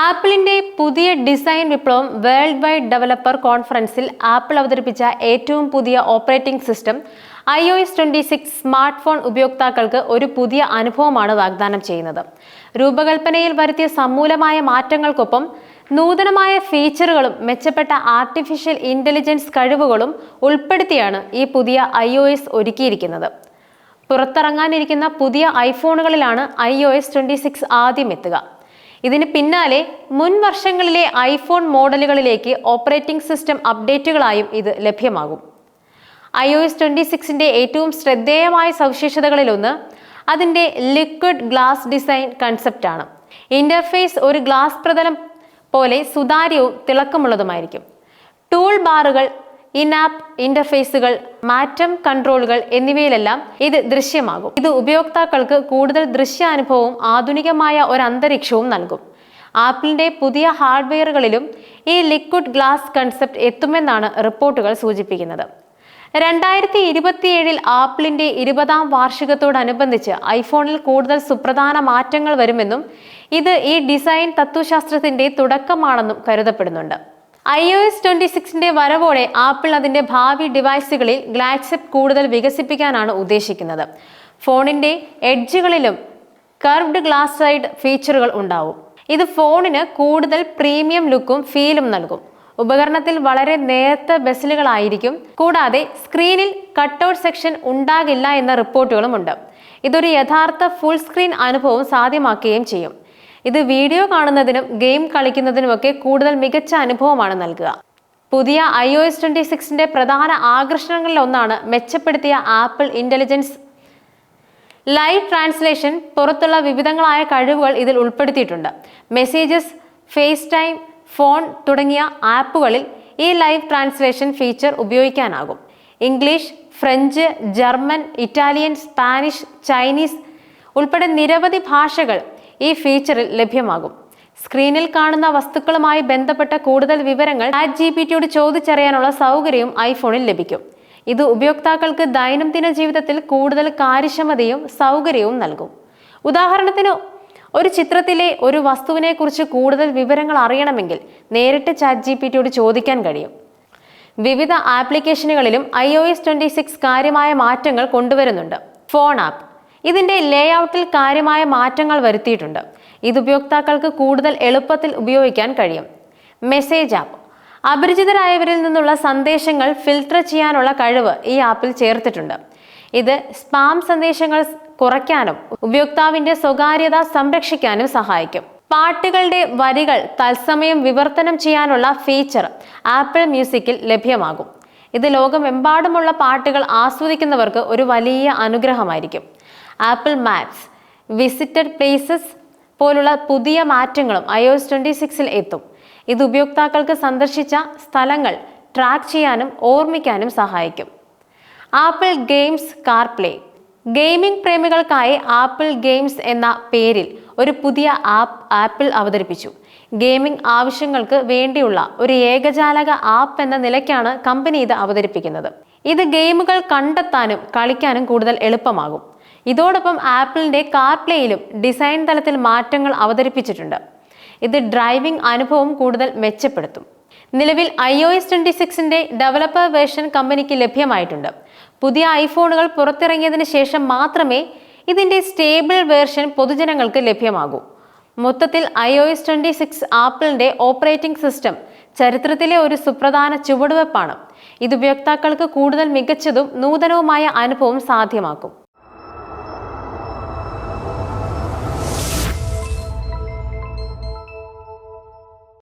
ആപ്പിളിന്റെ പുതിയ ഡിസൈൻ വിപ്ലവം വേൾഡ് വൈഡ് ഡെവലപ്പർ കോൺഫറൻസിൽ ആപ്പിൾ അവതരിപ്പിച്ച ഏറ്റവും പുതിയ operating system I O S twenty six smart phone ഉപയോക്താക്കൾക്ക് ഒരു പുതിയ അനുഭവമാണ് വാഗ്ദാനം ചെയ്യുന്നത്. രൂപകൽപ്പനയിൽ വരുത്തിയ സമൂലമായ മാറ്റങ്ങൾക്കൊപ്പം നൂതനമായ ഫീച്ചറുകളും മെച്ചപ്പെട്ട ആർട്ടിഫിഷ്യൽ ഇന്റലിജൻസ് കഴിവുകളും ഉൾപ്പെടുത്തിയാണ് ഈ പുതിയ ഐ ഒ എസ് ഒരുക്കിയിരിക്കുന്നത്. പുറത്തിറങ്ങാനിരിക്കുന്ന പുതിയ ഐഫോണുകളിലാണ് I O S twenty six ആദ്യം എത്തുക. ഇതിന് പിന്നാലെ മുൻ വർഷങ്ങളിലെ ഐഫോൺ മോഡലുകളിലേക്ക് ഓപ്പറേറ്റിംഗ് സിസ്റ്റം അപ്ഡേറ്റുകളായും ഇത് ലഭ്യമാകും. ഐ ഒ എസ് ട്വന്റി സിക്സിന്റെ ഏറ്റവും ശ്രദ്ധേയമായ സവിശേഷതകളിലൊന്ന് അതിന്റെ ലിക്വിഡ് ഗ്ലാസ് ഡിസൈൻ കൺസെപ്റ്റാണ്. ഇന്റർഫേസ് ഒരു ഗ്ലാസ് പ്രതലം പോലെ സുതാര്യവും തിളക്കമുള്ളതുമായിരിക്കും. ടൂൾ ബാറുകൾ ഇനാപ്പ് ഇന്റർഫേസുകൾ മാറ്റം കൺട്രോളുകൾ എന്നിവയിലെല്ലാം ഇത് ദൃശ്യമാകും. ഇത് ഉപയോക്താക്കൾക്ക് കൂടുതൽ ദൃശ്യാനുഭവവും ആധുനികമായ ഒരു അന്തരീക്ഷവും നൽകും. ആപ്പിളിന്റെ പുതിയ ഹാർഡ്വെയറുകളിലും ഈ ലിക്വിഡ് ഗ്ലാസ് കൺസെപ്റ്റ് എത്തുമെന്നാണ് റിപ്പോർട്ടുകൾ സൂചിപ്പിക്കുന്നത്. രണ്ടായിരത്തി ഇരുപത്തിയേഴിൽ ആപ്പിളിന്റെ ഇരുപതാം വാർഷികത്തോടനുബന്ധിച്ച് ഐഫോണിൽ കൂടുതൽ സുപ്രധാന മാറ്റങ്ങൾ വരുമെന്നും ഇത് ഈ ഡിസൈൻ തത്വശാസ്ത്രത്തിന്റെ തുടക്കമാണെന്നും കരുതപ്പെടുന്നുണ്ട്. ഐ ഒ എസ് ട്വന്റി സിക്സിന്റെ വരവോടെ ആപ്പിൾ അതിന്റെ ഭാവി ഡിവൈസുകളിൽ ഗ്ലാഡ്സെപ്പ് കൂടുതൽ വികസിപ്പിക്കാനാണ് ഉദ്ദേശിക്കുന്നത്. ഫോണിന്റെ എഡ്ജുകളിലും കർവ്ഡ് ഗ്ലാസ് സൈഡ് ഫീച്ചറുകൾ ഉണ്ടാവും. ഇത് ഫോണിന് കൂടുതൽ പ്രീമിയം ലുക്കും ഫീലും നൽകും. ഉപകരണത്തിൽ വളരെ നേർത്ത ബെസലുകളായിരിക്കും. കൂടാതെ സ്ക്രീനിൽ കട്ടൗട്ട് സെക്ഷൻ ഉണ്ടാകില്ല എന്ന റിപ്പോർട്ടുകളുമുണ്ട്. ഇതൊരു യഥാർത്ഥ ഫുൾ സ്ക്രീൻ അനുഭവം സാധ്യമാക്കുകയും ചെയ്യും. ഇത് വീഡിയോ കാണുന്നതിനും ഗെയിം കളിക്കുന്നതിനുമൊക്കെ കൂടുതൽ മികച്ച അനുഭവമാണ് നൽകുക. പുതിയ ഐ ഒ എസ് ട്വന്റി സിക്സിന്റെ പ്രധാന ആകർഷണങ്ങളിൽ ഒന്നാണ് മെച്ചപ്പെടുത്തിയ ആപ്പിൾ ഇന്റലിജൻസ് ലൈവ് ട്രാൻസ്ലേഷൻ പുറത്തുള്ള വിവിധങ്ങളായ കഴിവുകൾ ഇതിൽ ഉൾപ്പെടുത്തിയിട്ടുണ്ട്. മെസ്സേജസ് ഫേസ് ടൈം ഫോൺ തുടങ്ങിയ ആപ്പുകളിൽ ഈ ലൈവ് ട്രാൻസ്ലേഷൻ ഫീച്ചർ ഉപയോഗിക്കാനാകും. English French German Italian Spanish Chinese ഉൾപ്പെടെ നിരവധി ഭാഷകൾ ഈ ഫീച്ചറിൽ ലഭ്യമാകും. സ്ക്രീനിൽ കാണുന്ന വസ്തുക്കളുമായി ബന്ധപ്പെട്ട കൂടുതൽ വിവരങ്ങൾ ചാറ്റ് ജി പി ടിയോട് ചോദിച്ചറിയാനുള്ള സൗകര്യവും ഐഫോണിൽ ലഭിക്കും. ഇത് ഉപയോക്താക്കൾക്ക് ദൈനംദിന ജീവിതത്തിൽ കൂടുതൽ കാര്യക്ഷമതയും സൗകര്യവും നൽകും. ഉദാഹരണത്തിന് ഒരു ചിത്രത്തിലെ ഒരു വസ്തുവിനെ കുറിച്ച് കൂടുതൽ വിവരങ്ങൾ അറിയണമെങ്കിൽ നേരിട്ട് ചാറ്റ് ജി പി ടിയോട് ചോദിക്കാൻ കഴിയും. വിവിധ ആപ്ലിക്കേഷനുകളിലും I O S twenty six കാര്യമായ മാറ്റങ്ങൾ കൊണ്ടുവരുന്നുണ്ട്. Phone app. ഇതിന്റെ ലേഔട്ടിൽ കാര്യമായ മാറ്റങ്ങൾ വരുത്തിയിട്ടുണ്ട്. ഇത് ഉപയോക്താക്കൾക്ക് കൂടുതൽ എളുപ്പത്തിൽ ഉപയോഗിക്കാൻ കഴിയും. മെസ്സേജ് ആപ്പ് അപരിചിതരായവരിൽ നിന്നുള്ള സന്ദേശങ്ങൾ ഫിൽട്ടർ ചെയ്യാനുള്ള കഴിവ് ഈ ആപ്പിൽ ചേർത്തിട്ടുണ്ട്. ഇത് സ്പാം സന്ദേശങ്ങൾ കുറയ്ക്കാനും ഉപയോക്താവിന്റെ സ്വകാര്യത സംരക്ഷിക്കാനും സഹായിക്കും. പാട്ടുകളുടെ വരികൾ തത്സമയം വിവർത്തനം ചെയ്യാനുള്ള ഫീച്ചർ ആപ്പിൾ മ്യൂസിക്കിൽ ലഭ്യമാകും. ഇത് ലോകമെമ്പാടുമുള്ള പാട്ടുകൾ ആസ്വദിക്കുന്നവർക്ക് ഒരു വലിയ അനുഗ്രഹമായിരിക്കും. ആപ്പിൾ മാപ്സ് വിസിറ്റഡ് പ്ലേസസ് പോലുള്ള പുതിയ മാറ്റങ്ങളും ഐ ഒ ട്വന്റി സിക്സിൽ എത്തും. ഇത് ഉപയോക്താക്കൾക്ക് സന്ദർശിച്ച സ്ഥലങ്ങൾ ട്രാക്ക് ചെയ്യാനും ഓർമ്മിക്കാനും സഹായിക്കും. Apple Games CarPlay. ഗെയിമിംഗ് പ്രേമികൾക്കായി ആപ്പിൾ ഗെയിംസ് എന്ന പേരിൽ ഒരു പുതിയ ആപ്പ് ആപ്പിൾ അവതരിപ്പിച്ചു. ഗെയിമിംഗ് ആവശ്യങ്ങൾക്ക് വേണ്ടിയുള്ള ഒരു ഏകജാലക ആപ്പ് എന്ന നിലയ്ക്കാണ് കമ്പനി ഇത് അവതരിപ്പിക്കുന്നത്. ഇത് ഗെയിമുകൾ കണ്ടെത്താനും കളിക്കാനും കൂടുതൽ എളുപ്പമാകും. ഇതോടൊപ്പം ആപ്പിളിന്റെ കാർപ്ലേയിലും ഡിസൈൻ തലത്തിൽ മാറ്റങ്ങൾ അവതരിപ്പിച്ചിട്ടുണ്ട്. ഇത് ഡ്രൈവിംഗ് അനുഭവം കൂടുതൽ മെച്ചപ്പെടുത്തും. നിലവിൽ ഐ ഒ എസ് ട്വന്റി സിക്സിന്റെ ഡെവലപ്പർ വേർഷൻ കമ്പനിക്ക് ലഭ്യമായിട്ടുണ്ട്. പുതിയ ഐഫോണുകൾ പുറത്തിറങ്ങിയതിന് ശേഷം മാത്രമേ ഇതിന്റെ സ്റ്റേബിൾ വേർഷൻ പൊതുജനങ്ങൾക്ക് ലഭ്യമാകൂ. മൊത്തത്തിൽ I O S twenty six ആപ്പിളിന്റെ ഓപ്പറേറ്റിംഗ് സിസ്റ്റം ചരിത്രത്തിലെ ഒരു സുപ്രധാന ചുവടുവെപ്പാണ്. ഇത് ഉപയോക്താക്കൾക്ക് കൂടുതൽ മികച്ചതും നൂതനവുമായ അനുഭവം സാധ്യമാക്കും.